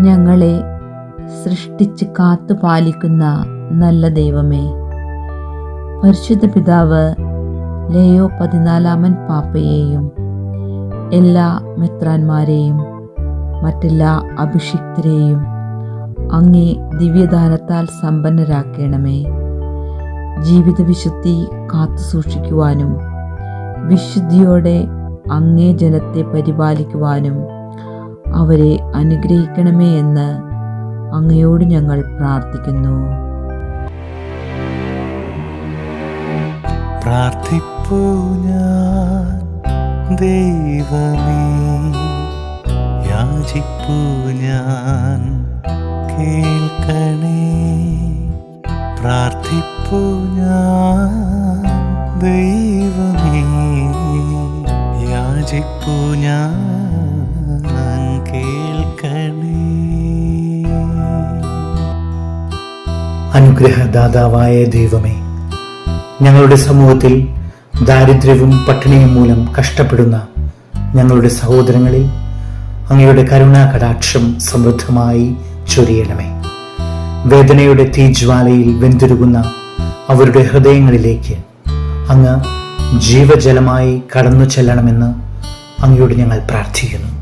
ഞങ്ങളെ സൃഷ്ടിച്ച് കാത്തു പാലിക്കുന്ന നല്ല ദൈവമേ. പരിശുദ്ധ പിതാവ് ലയോ പതിനാലാമൻ പാപ്പയെയും എല്ലാ മെത്രാന്മാരെയും മറ്റെല്ലാ അഭിഷിക്തരെയും അങ്ങേ ദിവ്യദാനത്താൽ സമ്പന്നരാക്കണമേ. ജീവിത വിശുദ്ധി കാത്തു സൂക്ഷിക്കുവാനും വിശുദ്ധിയോടെ അങ്ങേ ജനത്തെ പരിപാലിക്കുവാനും അവരെ അനുഗ്രഹിക്കണമേ എന്ന് അങ്ങയോട് ഞങ്ങൾ പ്രാർത്ഥിക്കുന്നു. പ്രാർത്ഥിപ്പൂ ഞാൻ ദൈവമേ യാചിപ്പൂ ഞാൻ ഞാൻ അനുഗ്രഹദാതാവായ ദൈവമേ ഞങ്ങളുടെ സമൂഹത്തിൽ ദാരിദ്ര്യവും പട്ടിണിയും മൂലം കഷ്ടപ്പെടുന്ന ഞങ്ങളുടെ സഹോദരങ്ങളിൽ അങ്ങയുടെ കരുണാ കടാക്ഷം സമൃദ്ധമായി ചൊരിയണമേ. വേദനയുടെ തീജ്വാലയിൽ വെന്തുരുകുന്ന അവരുടെ ഹൃദയങ്ങളിലേക്ക് അങ്ങ് ജീവജലമായി കടന്നു ചെല്ലണമെന്ന് അങ്ങയോട് ഞങ്ങൾ പ്രാർത്ഥിക്കുന്നു.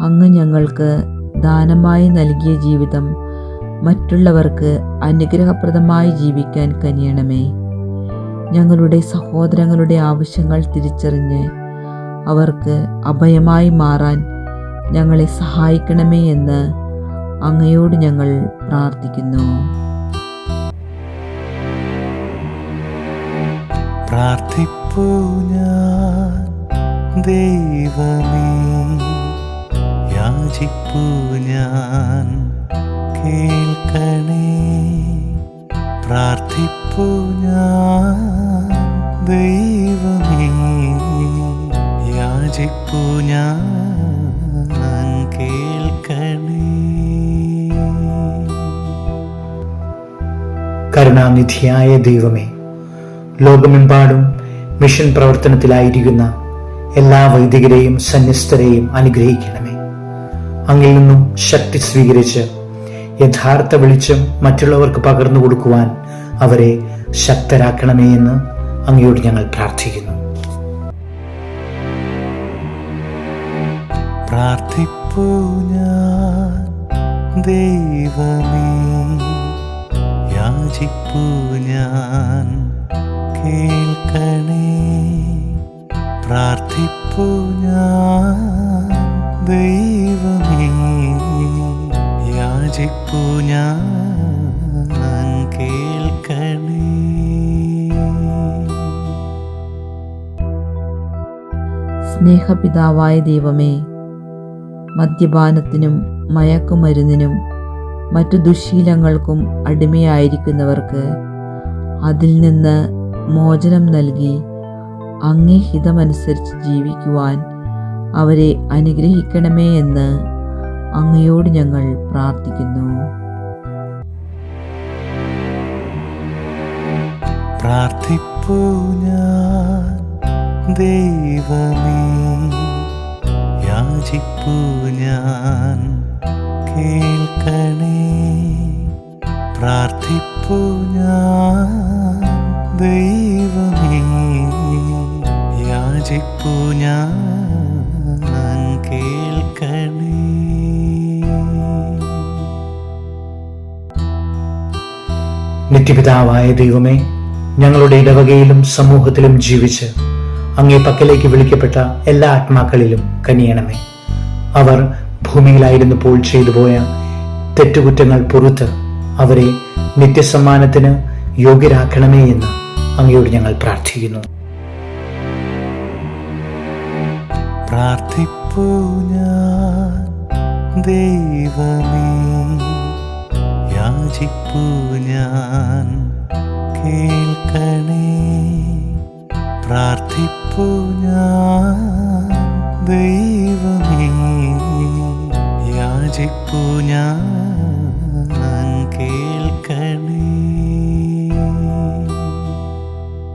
അങ്ങ് ഞങ്ങൾക്ക് ദാനമായി നൽകിയ ജീവിതം മറ്റുള്ളവർക്ക് അനുഗ്രഹപ്രദമായി ജീവിക്കാൻ കനിയണമേ. ഞങ്ങളുടെ സഹോദരങ്ങളുടെ ആവശ്യങ്ങൾ തിരിച്ചറിഞ്ഞ് അവർക്ക് അഭയമായി മാറാൻ ഞങ്ങളെ സഹായിക്കണമേ എന്ന് അങ്ങയോട് ഞങ്ങൾ പ്രാർത്ഥിക്കുന്നു. പ്രാർത്ഥിപ്പൂ ഞാൻ ദൈവമേ. കരുണാനിധിയായ ദൈവമേ ലോകമെമ്പാടും മിഷൻ പ്രവർത്തനത്തിലായിരിക്കുന്ന എല്ലാ വൈദികരെയും സന്യസ്തരെയും അനുഗ്രഹിക്കണമേ. അങ്ങിൽ നിന്നും ശക്തി സ്വീകരിച്ച് യഥാർത്ഥ വെളിച്ചം മറ്റുള്ളവർക്ക് പകർന്നു കൊടുക്കുവാൻ അവരെ ശക്തരാക്കണമേ എന്ന് അങ്ങയോട് ഞങ്ങൾ പ്രാർത്ഥിക്കുന്നു. പ്രാർത്ഥിപ്പൂ ഞാൻ ദൈവമേ. യാചിപ്പൂ ഞാൻ. കേൾക്കണേ. പ്രാർത്ഥിപ്പൂ ഞാൻ. ദൈവമേ യാചിപ്പൂ ഞാൻ. സ്നേഹപിതാവായ ദൈവമേ മദ്യപാനത്തിനും മയക്കുമരുന്നിനും മറ്റു ദുശീലങ്ങൾക്കും അടിമയായിരിക്കുന്നവർക്ക് അതിൽ നിന്ന് മോചനം നൽകി അങ്ങേ ഹിതമനുസരിച്ച് ജീവിക്കുവാൻ അവരെ അനുഗ്രഹിക്കണമേ എന്ന് അങ്ങയോട് ഞങ്ങൾ പ്രാർത്ഥിക്കുന്നു. ഞാൻ ദൈവമേ യാചിപ്പൂ ഞാൻ. കേൾക്കണേ. പ്രാർത്ഥിപ്പു ഞാൻ ദൈവമേ. യാചിപ്പു ഞാൻ നിത്യപിതാവായ ദൈവമേ ഞങ്ങളുടെ ഇടവകയിലും സമൂഹത്തിലും ജീവിച്ച് അങ്ങേ പക്കലേക്ക് വിളിക്കപ്പെട്ട എല്ലാ ആത്മാക്കളിലും കനിയണമേ. അവർ ഭൂമിയിലായിരുന്നപ്പോൾ ചെയ്തു പോയ തെറ്റുകുറ്റങ്ങൾ പൊറുത്ത് അവരെ നിത്യസമ്മാനത്തിന് യോഗ്യരാക്കണമേ എന്ന് അങ്ങയോട് ഞങ്ങൾ പ്രാർത്ഥിക്കുന്നു. പ്രാർത്ഥിപ്പൂ ഞാൻ ദൈവമേ യാചിപ്പൂ ഞാൻ കേൾക്കണേ. പ്രാർത്ഥിപ്പൂ ഞാൻ ദൈവമേ യാചിപ്പൂ ഞാൻ കേൾക്കണേ